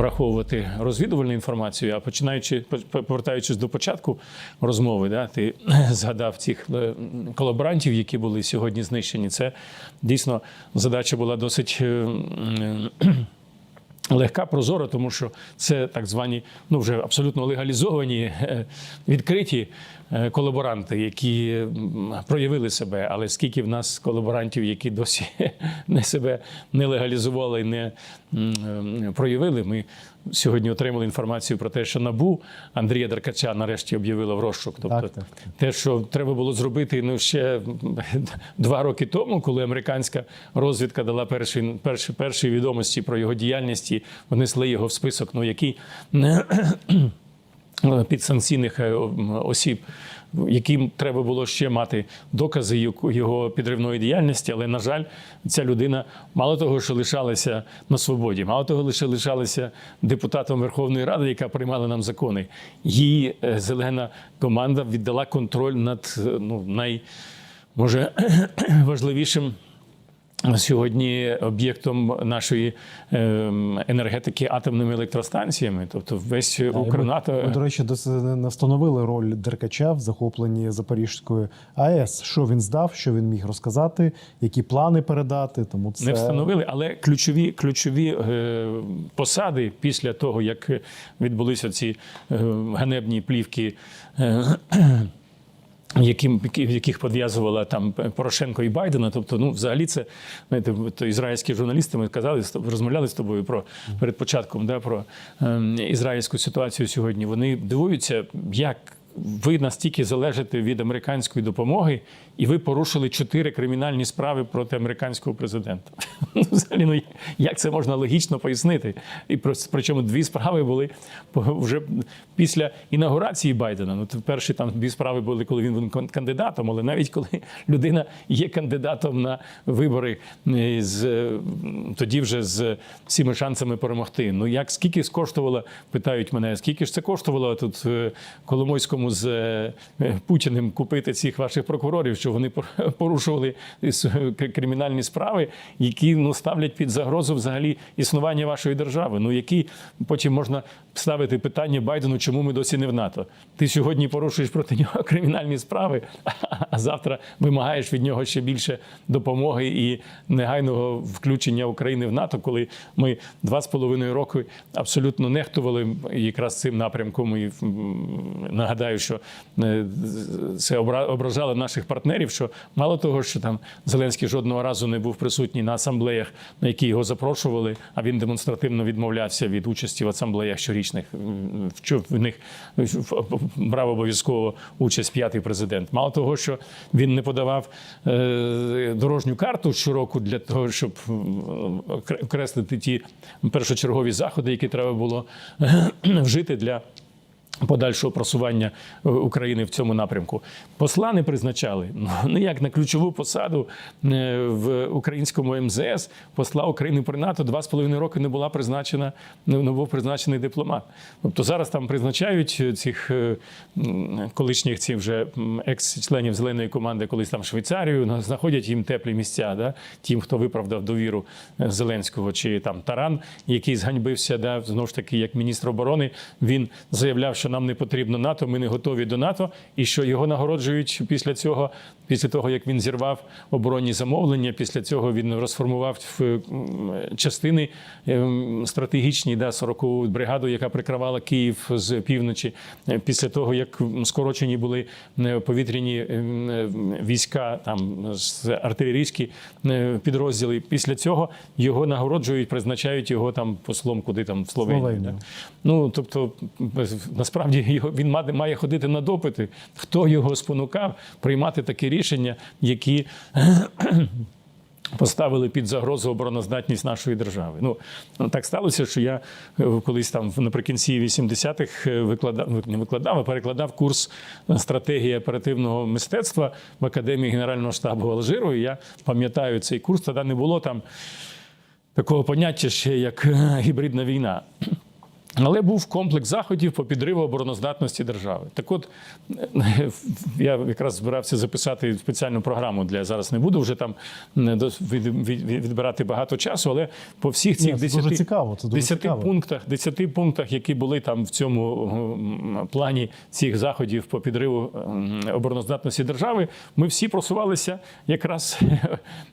враховувати розвідувальну інформацію. А починаючи по- повертаючись до початку розмови, да, ти згадав цих е, колаборантів, які були сьогодні знищені. Це дійсно задача була досить. Легка, прозора, тому що це так звані, ну вже абсолютно легалізовані, е, відкриті е, колаборанти, які проявили себе. Але скільки в нас колаборантів, які досі не себе не легалізували, не е, проявили. Ми сьогодні отримали інформацію про те, що набу Андрія Деркача нарешті об'явила в розшук. Тобто Так, так, так. те, що треба було зробити ну ще два роки тому, коли американська розвідка дала перші, перші, перші відомості про його діяльність і внесли його в список, ну який підсанкційних е, осіб, яким треба було ще мати докази його- підривної діяльності, але на жаль, ця людина мало того, що лишалася на свободі, мало того, лише лишалася депутатом Верховної Ради, яка приймала нам закони. Її е, зелена команда віддала контроль над е, ну, най, сьогодні об'єктом нашої ем, енергетики атомними електростанціями. Тобто весь Укрнато. Ми, до речі, не встановили роль Деркача в захопленні Запорізької АЕС. Що він здав, що він міг розказати, які плани передати. Тому це Не встановили, але ключові, ключові е, посади після того, як відбулися ці е, ганебні плівки. Яким яких пов'язувала там Порошенко і Байдена, тобто, ну взагалі, це знаєте, то ізраїльські журналісти ми казали розмовляли з тобою про перед початком, да, про е, ізраїльську ситуацію сьогодні. Вони дивуються, як ви настільки залежите від американської допомоги, і ви порушили чотири кримінальні справи проти американського президента. Ну, Взагалі, ну як це можна логічно пояснити? І про- причому дві справи були вже після інаугурації Байдена. Ну, перші там дві справи були, коли він був кандидатом, але навіть коли людина є кандидатом на вибори з тоді вже з всіма шансами перемогти. Ну як скільки скоштувало, питають мене, скільки ж це коштувало тут е, Коломойському з е, Путіним купити цих ваших прокурорів, що вони пор- порушували кримінальні справи, які ну ставлять під загрозу взагалі існування вашої держави. Ну які потім можна ставити питання Байдену, чому ми досі не в НАТО? Ти сьогодні порушуєш проти нього кримінальні справи, а завтра вимагаєш від нього ще більше допомоги і негайного включення України в НАТО, коли ми два з половиною роки абсолютно нехтували якраз цим напрямком. І м, нагадаю, що е, це обра- ображало наших партнерів. Що мало того, що там Зеленський жодного разу не був присутній на асамблеях, на які його запрошували, а він демонстративно відмовлявся від участі в асамблеях щорічних. В них брав обов'язково участь п'ятий президент. Мало того, що він не подавав е, дорожню карту щороку для того, щоб окреслити ті першочергові заходи, які треба було вжити для. Подальшого просування е, України в цьому напрямку посла не призначали. Ну як на ключову посаду е, в українському МЗС посла України при НАТО два з половиною роки не була призначена, не був призначений дипломат. Тобто зараз там призначають цих е, колишніх цих вже екс-членів зеленої команди, колись там в Швейцарію, знаходять їм теплі місця. Да? Тим, хто виправдав довіру Зеленського, чи там Таран, який зганьбився, да, знову ж таки, як міністр оборони, він заявляв, що нам не потрібно НАТО, ми не готові до НАТО, і що його нагороджують після цього, після того як він зірвав оборонні замовлення. Після цього він розформував в частини ем, стратегічні, да, 40-ту бригаду, яка прикривала Київ з півночі. Е, Після того як скорочені були е, повітряні е, війська, там з артилерійські е, підрозділи. Після цього його нагороджують, призначають його там послом, куди там в Словенію. Словенію. да. Ну тобто, насправді його він має- ходити на допити. Хто його спонукав приймати такі рішення, які поставили під загрозу обороноздатність нашої держави. Ну так сталося, що я е, колись там наприкінці 80-х е, викладав не викладав, а перекладав курс стратегії оперативного мистецтва в академії Генерального штабу Алжиру. І я пам'ятаю цей курс. Тоді не було там такого поняття ще як е, гібридна війна. Але був комплекс заходів по підриву обороноздатності держави. Так от я якраз збирався записати спеціальну програму для зараз. Не буду вже там відбирати багато часу, але по всіх цих Ні, 10, дуже цікаво, це дуже 10 цікаво. пунктах, 10 пунктах, які були там в цьому плані цих заходів по підриву обороноздатності держави, ми всі просувалися якраз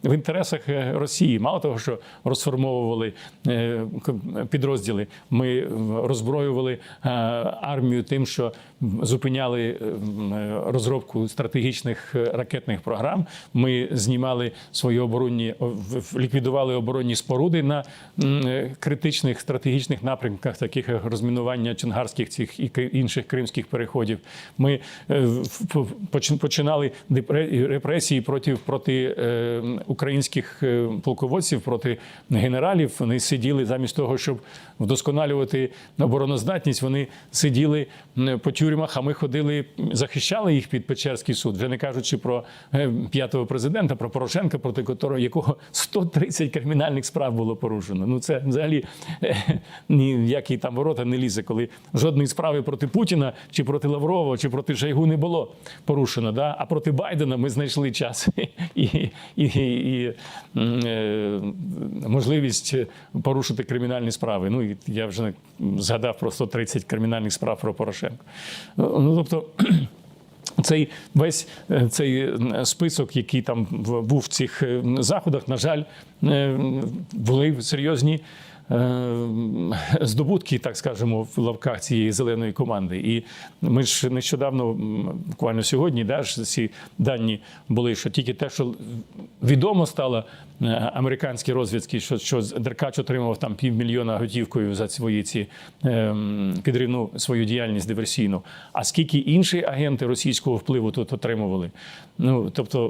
в інтересах е, Росії. Мало того, що розформовували е, підрозділи, ми е, роззброювали е, армію тим, що зупиняли е, е, розробку стратегічних ракетних програм. Ми знімали свої оборонні ліквідували оборонні споруди на критичних стратегічних напрямках, таких як розмінування чонгарських цих і інших кримських переходів. Ми починали репресії проти проти українських полководців, проти генералів. Вони сиділи замість того, щоб вдосконалювати обороноздатність. Вони сиділи по тюрмах, а ми ходили, захищали їх під Печерський суд, вже не кажучи про е, п'ятого президента, про Порошенка, проти якого 130 кримінальних справ було порушено. Ну це взагалі е, ніякі там ворота не лізе, коли жодної справи проти Путіна чи проти Лаврова, чи проти Шойгу не було порушено. Да? А проти Байдена ми знайшли час і, і, і, і е, можливість порушити кримінальні справи. Ну і я вже згадав про 130 кримінальних справ про Порошенка. Ну тобто. Цей весь е, цей список, який там був в цих е, заходах, на жаль, е, були серйозні здобутки, так скажемо, в лавках цієї зеленої команди. І ми ж нещодавно, буквально сьогодні, да, ці дані були, що тільки те, що відомо стало е, американській розвідці, що, що Деркач отримав там півмільйона готівкою за свої ці е, підривну свою діяльність диверсійну. А скільки інші агенти російського впливу тут отримували? Ну тобто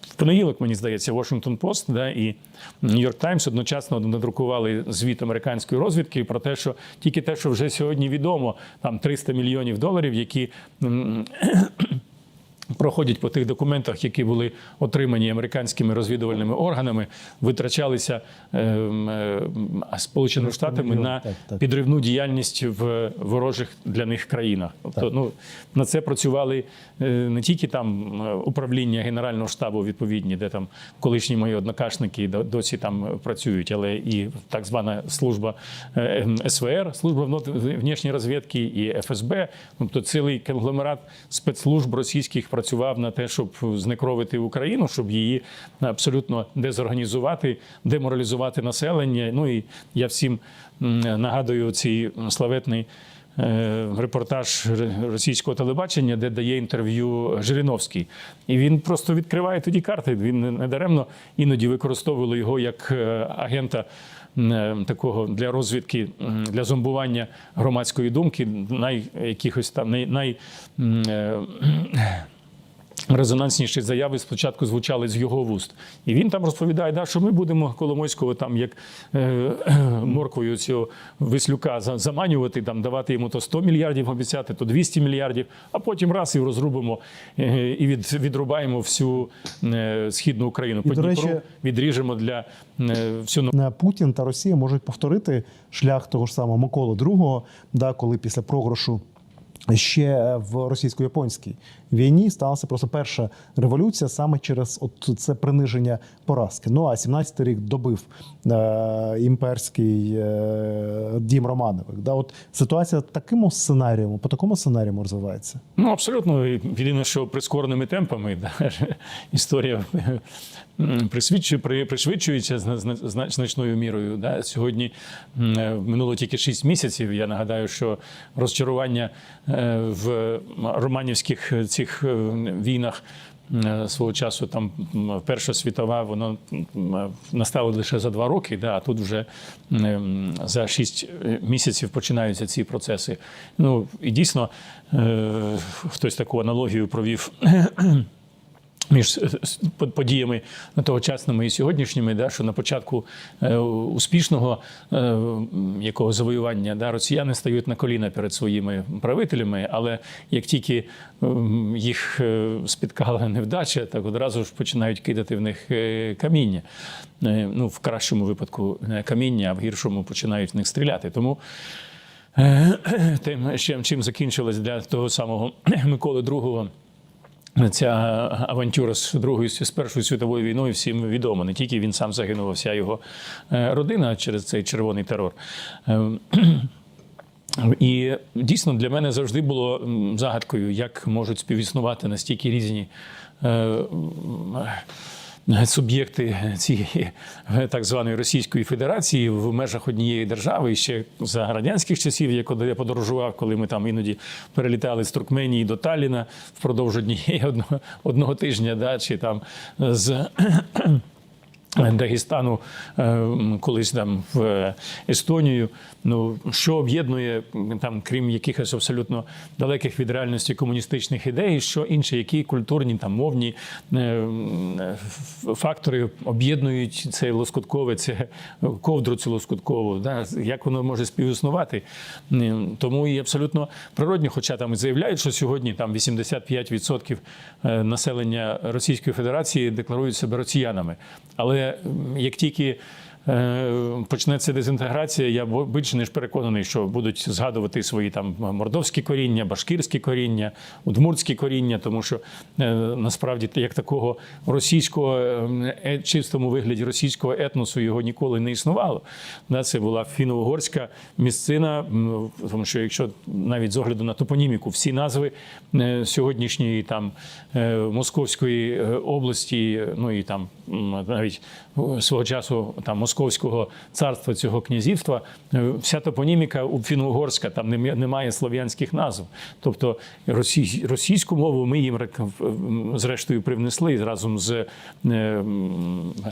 в понеділок, мені здається, Washington Post да, і New York Times одночасно надрукували звіт американської розвідки про те, що тільки те, що вже сьогодні відомо, там 300 мільйонів доларів, які проходять по тих документах, які були отримані американськими розвідувальними органами, витрачалися е, е, Сполученими Штатами на Так, так. підривну діяльність в ворожих для них країнах. Тобто, ну на це працювали е, не тільки там е, управління Генерального штабу відповідні, де там колишні мої однокашники досі там працюють, але і так звана служба е, СВР, служба внут- розвідки і ФСБ. Тобто цілий конгломерат спецслужб російських працював на те, щоб знекровити Україну, щоб її абсолютно дезорганізувати, деморалізувати населення. Ну і я всім нагадую цей славетний. е, Репортаж російського телебачення, де дає інтерв'ю Жириновський, і він просто відкриває тоді карти. Він не- не даремно іноді використовували його як е, агента е, такого для розвідки, для зомбування громадської думки, най якихось там най, най резонансніші заяви спочатку звучали з його вуст. І він там розповідає, да, що ми будемо Коломойського там як е, морквою цього Вислюка заманювати, там, давати йому то 100 мільярдів обіцяти, то 200 мільярдів, а потім раз і розрубимо е, і від, відрубаємо всю е, східну Україну. По Дніпру відріжемо для е, всю Е, Путін та Росія можуть повторити шлях того ж самого Миколи II, да, коли після програшу ще в російсько-японській війні сталася просто перша революція саме через от це приниження поразки. Ну а 17-й рік добив е, імперський е, дім Романових. Да, от ситуація таким сценарієм, по такому сценарію розвивається. Ну, абсолютно. Єдине, що прискореними темпами да, історія при- пришвидшується зна- зна- зна- значною мірою. Да. Сьогодні е, минуло тільки 6 місяців. Я нагадаю, що розчарування е, в романівських цих е, війнах. е, Свого часу там Перша світова, воно настало лише за два роки, да, а тут вже за шість е, місяців починаються ці процеси. Ну і дійсно е, хтось таку аналогію провів між подіями тогочасними і сьогоднішніми, да, що на початку е, успішного е, якого завоювання да, росіяни стають на коліна перед своїми правителями, але як тільки їх е, спіткала невдача, так одразу ж починають кидати в них каміння. Ну, в кращому випадку каміння, а в гіршому починають в них стріляти. Тому тим, чим закінчилось для того самого Миколи II Ця авантюра з другої з Першою світовою війною всім відома. Не тільки він сам загинув, а вся його е, родина через цей червоний терор. Е, І дійсно для мене завжди було загадкою, як можуть співіснувати настільки різні. Суб'єкти цієї е, так званої Російської Федерації в межах однієї держави ще за радянських часів, я коли я подорожував, коли ми там іноді перелітали з Туркменії до Талліна впродовж однієї одного, одного тижня, да, чи там з Дагестану е, колись там в Естонію. Ну що об'єднує там, крім якихось абсолютно далеких від реальності комуністичних ідей, що інші, які культурні там мовні е, фактори об'єднують це лоскуткове, це ковдру цю лоскуткову. Да? Як воно може співіснувати? Тому і абсолютно природньо, хоча там і заявляють, що сьогодні там 85% е, населення Російської Федерації декларують себе росіянами. Але як тільки почнеться дезінтеграція, я більше ніж переконаний, що будуть згадувати свої там мордовські коріння, башкирські коріння, удмуртські коріння, тому що е, насправді як такого російського е, е, чистому вигляді російського етносу його ніколи не існувало. Це була фіно-угорська місцина, тому що якщо навіть з огляду на топоніміку, всі назви е, сьогоднішньої там е, Московської е, області, ну і там навіть е, свого часу там Московського царства цього князівства, е, вся топоніміка у фіно-угорська, там нем- немає слов'янських назв. Тобто росій- російську мову ми їм зрештою привнесли разом з е,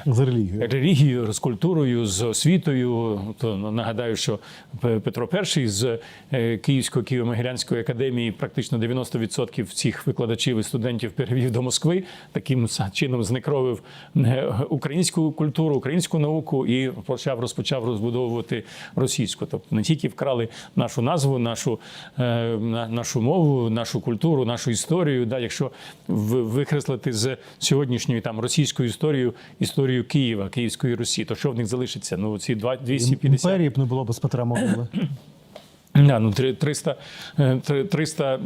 з релігією. релігією, з культурою, з освітою. То нагадаю, що Петро І з е, Київської Києво-Могилянської академії практично 90% цих викладачів і студентів перевів до Москви. Таким чином знекровив е, українську культуру, українську науку і почав розпочав розбудовувати російську. Тобто не тільки вкрали нашу назву, нашу, е, нашу мову, нашу культуру, нашу історію. Да, якщо викреслити з сьогоднішньої там російською історією історію Києва, Київської Русі, то що в них залишиться? Ну ці два- 250 Імперії б не було без Петра Могили. Да, ну, три- 300, е, 300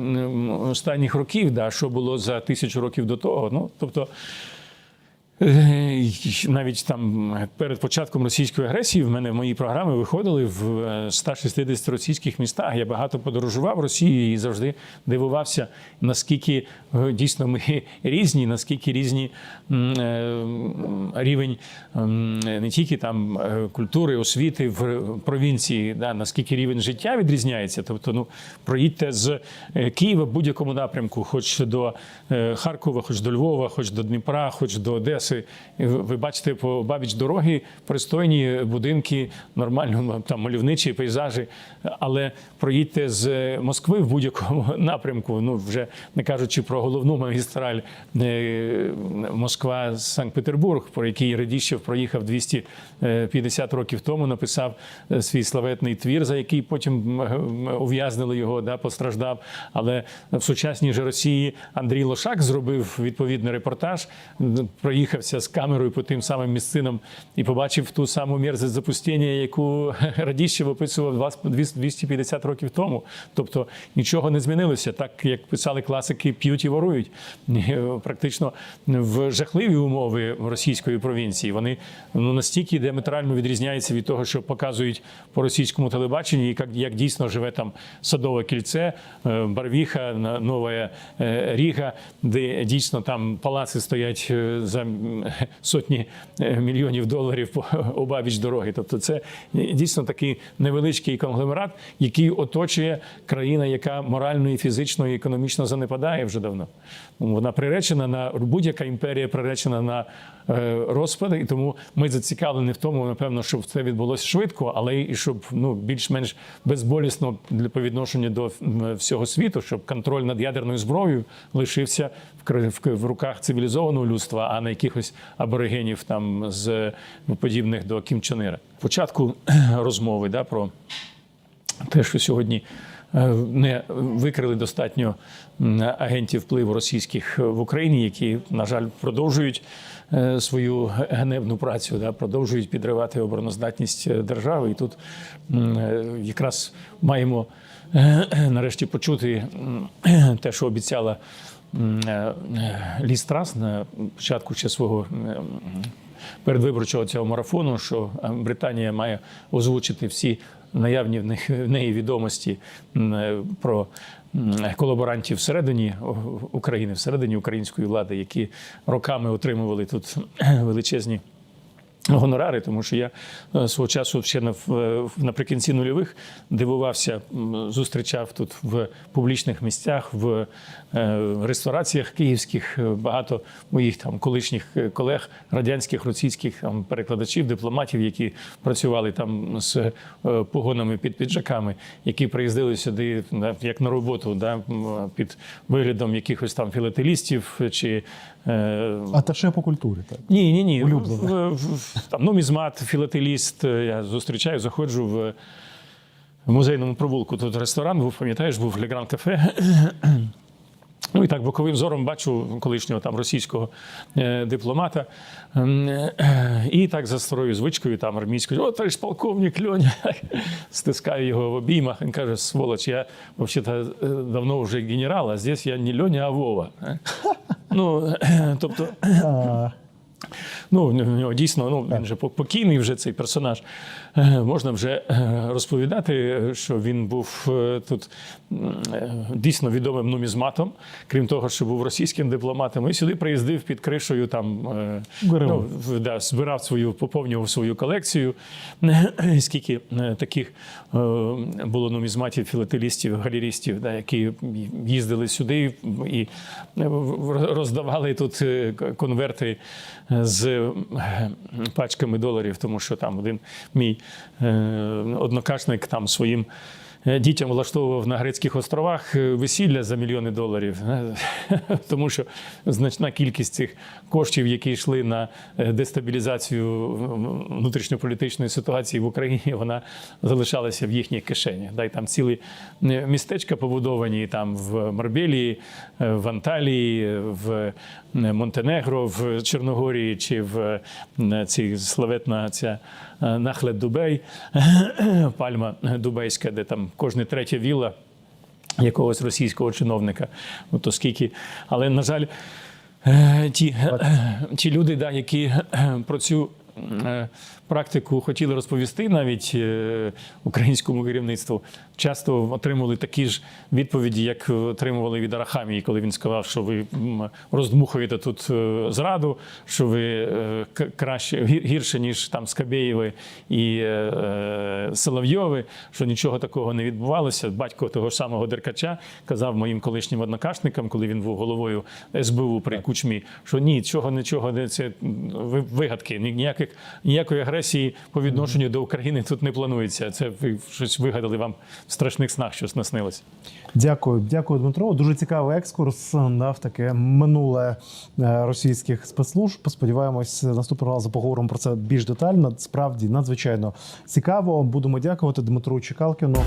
останніх років, да, що було за тисячу років до того. Ну, тобто, навіть там перед початком російської агресії в мене мої програми виходили в е, 160 російських містах. Я багато подорожував в Росії і завжди дивувався, наскільки е, дійсно ми різні, наскільки різні е, рівень не тільки там е, культури, освіти в провінції, да, наскільки рівень життя відрізняється. Тобто, ну проїдьте з е, Києва в будь-якому напрямку, хоч до е, Харкова, хоч до Львова, хоч до Дніпра, хоч до Одеси. І ви- бачите по бабіч дороги пристойні будинки, нормально там мальовничі пейзажі. Але проїдьте з Москви в будь-якому напрямку. Ну вже не кажучи про головну магістраль е, Москва Санкт-Петербург, про який Радіщев проїхав 250 років тому, написав е, свій славетний твір, за який потім ув'язнили його, да, постраждав. Але в сучасній же Росії Андрій Лошак зробив відповідний репортаж, м, проїхався з камерою по тим самим місцинам і побачив ту саму мерзость запустіння, яку Радіщев описував 20 250 років тому. Тобто нічого не змінилося. Так як писали класики, п'ють і ворують. Е, Практично в жахливі умови російської провінції. Вони ну настільки діаметрально відрізняються від того, що показують по російському телебаченні, і як, як дійсно живе там садове кільце, е, Барвіха, Нова е, Ріга, де дійсно там палаци стоять за сотні е, мільйонів доларів по обабіч дороги. Тобто, це дійсно такий невеличкий конгломерат, який оточує країна, яка морально і фізично і економічно занепадає вже давно. Вона приречена на будь-яка імперія приречена на е, розпад, і тому ми зацікавлені в тому, напевно, щоб це відбулося швидко, але і щоб ну більш-менш безболісно для по відношенню до всього світу, щоб контроль над ядерною зброєю лишився в, в, руках цивілізованого людства, а не якихось аборигенів там з подібних до Кім Чен Ира. Початку розмови да, про те, що сьогодні не викрили достатньо агентів впливу російських в Україні, які, на жаль, продовжують е, свою гневну працю, да, продовжують підривати обороноздатність е, держави. І тут е, якраз маємо е, нарешті почути те, що обіцяла м, е, е, Трас на початку ще свого передвиборчого цього марафону, що е, Британія має озвучити всі наявні в неї відомості е, про колаборантів всередині України, всередині української влади, які роками отримували тут величезні. Гонорари, тому що я е, свого часу ще на- наприкінці нульових дивувався, зустрічав тут в публічних місцях, в е, рестораціях київських е, багато моїх там колишніх е, колег, радянських, російських там перекладачів, дипломатів, які працювали там з е, погонами під піджаками, які приїздили сюди як на роботу, да, під виглядом якихось там філателістів чи е, Аташе по культурі, так. ні, ні, ні. Улюблене. Там, нумізмат, філателіст. е, Я зустрічаю, заходжу в, музейному провулку. Тут ресторан був, пам'ятаєш, був Легран кафе. Ну і так боковим зором бачу колишнього там російського е, дипломата. Е, І так за старою звичкою, там армійською, о, товариш полковник Льоня, стискаю його в обіймах. Він каже: сволоч, я взагалі давно вже генерал, а здесь я не Льоня, а Вова. Ну, тобто. Ну, в нього дійсно, ну він же покійний вже цей персонаж. Е, Можна вже е, розповідати, що він був е, тут дійсно відомим нумізматом, крім того, що був російським дипломатом, і сюди приїздив під кришею там ну, да, збирав свою, поповнював свою колекцію. Скільки таких було нумізматів, філателістів, галерістів, да, які їздили сюди і роздавали тут конверти з пачками доларів, тому що там один мій однокашник там своїм. е, Дітям влаштовував на грецьких островах е, весілля за мільйони доларів, е, тому що значна кількість цих коштів, які йшли на е, дестабілізацію внутрішньополітичної ситуації в Україні, вона залишалася в їхніх кишенях. Да, і там цілі е, містечка побудовані там в Марбелії, е, в Анталії, в е, Монтенегро, в Чорногорії чи в е, цій славетна ця е, Нахлет Дубей, пальма Дубейська, де там кожне третє вілла якогось російського чиновника. Ну то скільки, але на жаль, е, ті, е, ті люди, да, які про цю е, практику хотіли розповісти навіть е, українському керівництву, часто отримували такі ж відповіді, як отримували від Арахамії, коли він сказав, що ви роздмухуєте тут е, зраду, що ви е, краще гірше, ніж там Скабєєви і Соловйови, що нічого такого не відбувалося. Батько того ж самого Деркача казав моїм колишнім однокашникам, коли він був головою СБУ при Кучмі, що ні, цього нічого не це ви- вигадки, ні- ніяких ніякої агресії по відношенню до України тут не планується. Це ви щось вигадали вам в страшних снах, щось наснилось. Дякую, дякую, Дмитро. Дуже цікавий екскурс дав таке минуле е, російських спецслужб. Сподіваємось, наступного разу поговоримо про це більш детально. Справді надзвичайно цікаво. Будемо дякувати Дмитру Чекалкіну.